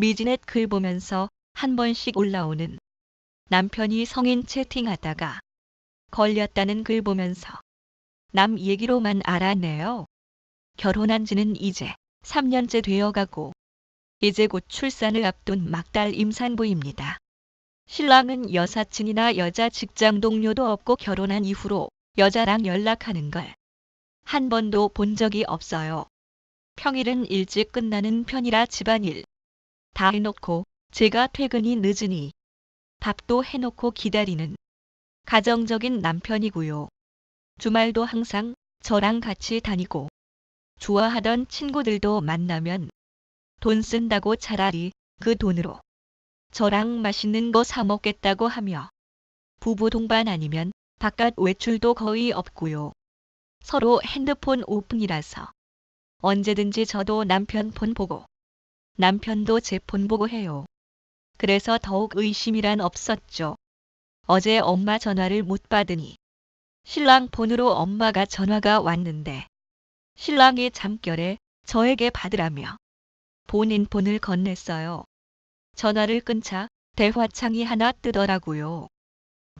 미지넷 글 보면서 한 번씩 올라오는 남편이 성인 채팅하다가 걸렸다는 글 보면서 남 얘기로만 알아내요. 결혼한 지는 이제 3년째 되어가고 이제 곧 출산을 앞둔 막달 임산부입니다. 신랑은 여사친이나 여자 직장 동료도 없고 결혼한 이후로 여자랑 연락하는 걸 한 번도 본 적이 없어요. 평일은 일찍 끝나는 편이라 집안일 다 해놓고 제가 퇴근이 늦으니 밥도 해놓고 기다리는 가정적인 남편이고요. 주말도 항상 저랑 같이 다니고 좋아하던 친구들도 만나면 돈 쓴다고 차라리 그 돈으로 저랑 맛있는 거 사 먹겠다고 하며 부부 동반 아니면 바깥 외출도 거의 없고요. 서로 핸드폰 오픈이라서 언제든지 저도 남편 폰 보고 남편도 제폰 보고 해요. 그래서 더욱 의심이란 없었죠. 어제 엄마 전화를 못 받으니 신랑 폰으로 엄마가 전화가 왔는데 신랑이 잠결에 저에게 받으라며 본인 폰을 건넸어요. 전화를 끊자 대화창이 하나 뜨더라고요.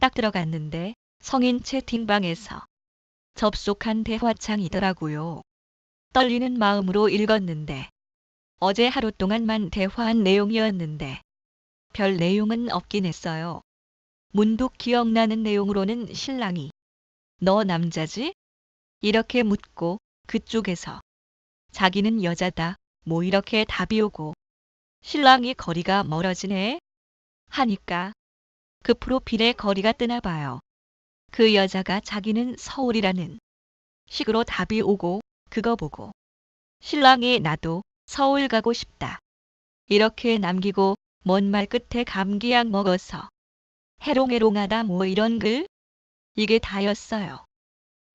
딱 들어갔는데 성인 채팅방에서 접속한 대화창이더라고요. 떨리는 마음으로 읽었는데 어제 하루 동안만 대화한 내용이었는데 별 내용은 없긴 했어요. 문득 기억나는 내용으로는 신랑이 너 남자지? 이렇게 묻고 그쪽에서 자기는 여자다 뭐 이렇게 답이 오고 신랑이 거리가 멀어지네 하니까 그 프로필에 거리가 뜨나 봐요. 그 여자가 자기는 서울이라는 식으로 답이 오고 그거 보고 신랑이 나도 서울 가고 싶다. 이렇게 남기고 먼 말 끝에 감기약 먹어서 해롱해롱하다 뭐 이런 글? 이게 다였어요.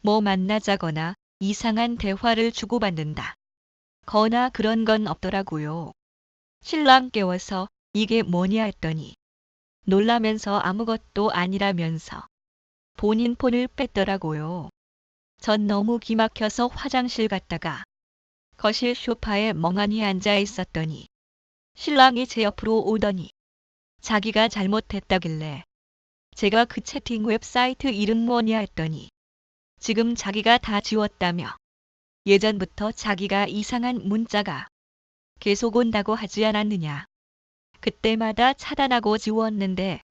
뭐 만나자거나 이상한 대화를 주고받는다. 거나 그런 건 없더라고요. 신랑 깨워서 이게 뭐냐 했더니 놀라면서 아무것도 아니라면서 본인 폰을 뺐더라고요. 전 너무 기막혀서 화장실 갔다가 거실 소파에 멍하니 앉아 있었더니 신랑이 제 옆으로 오더니 자기가 잘못했다길래 제가 그 채팅 웹사이트 이름 뭐냐 했더니 지금 자기가 다 지웠다며 예전부터 자기가 이상한 문자가 계속 온다고 하지 않았느냐. 그때마다 차단하고 지웠는데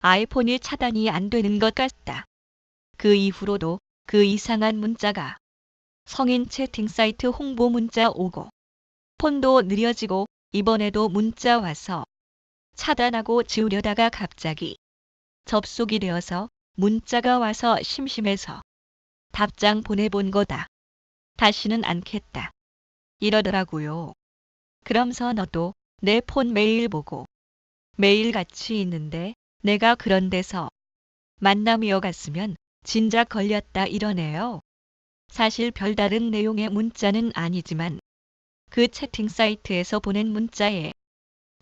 아이폰이 차단이 안 되는 것 같다. 그 이후로도 그 이상한 문자가 성인 채팅 사이트 홍보 문자 오고 폰도 느려지고 이번에도 문자 와서 차단하고 지우려다가 갑자기 접속이 되어서 문자가 와서 심심해서 답장 보내본 거다. 다시는 않겠다. 이러더라고요. 그럼서 너도 내 폰 매일 보고 매일 같이 있는데 내가 그런 데서 만남이어 갔으면 진작 걸렸다 이러네요. 사실 별다른 내용의 문자는 아니지만 그 채팅 사이트에서 보낸 문자에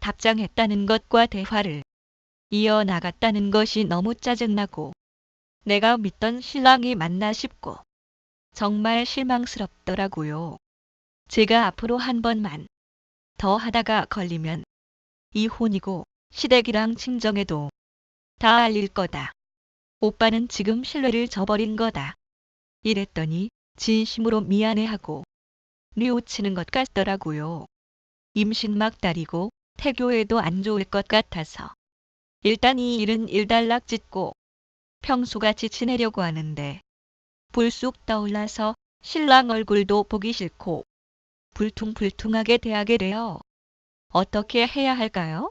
답장했다는 것과 대화를 이어나갔다는 것이 너무 짜증나고 내가 믿던 신랑이 맞나 싶고 정말 실망스럽더라고요. 제가 앞으로 한 번만 더 하다가 걸리면 이혼이고 시댁이랑 친정에도 다 알릴 거다. 오빠는 지금 신뢰를 저버린 거다. 이랬더니 진심으로 미안해하고 뉘우치는 것 같더라고요. 임신 막 달이고 태교에도 안 좋을 것 같아서 일단 이 일은 일단락 짓고 평소같이 지내려고 하는데 불쑥 떠올라서 신랑 얼굴도 보기 싫고 불퉁불퉁하게 대하게 되어 어떻게 해야 할까요?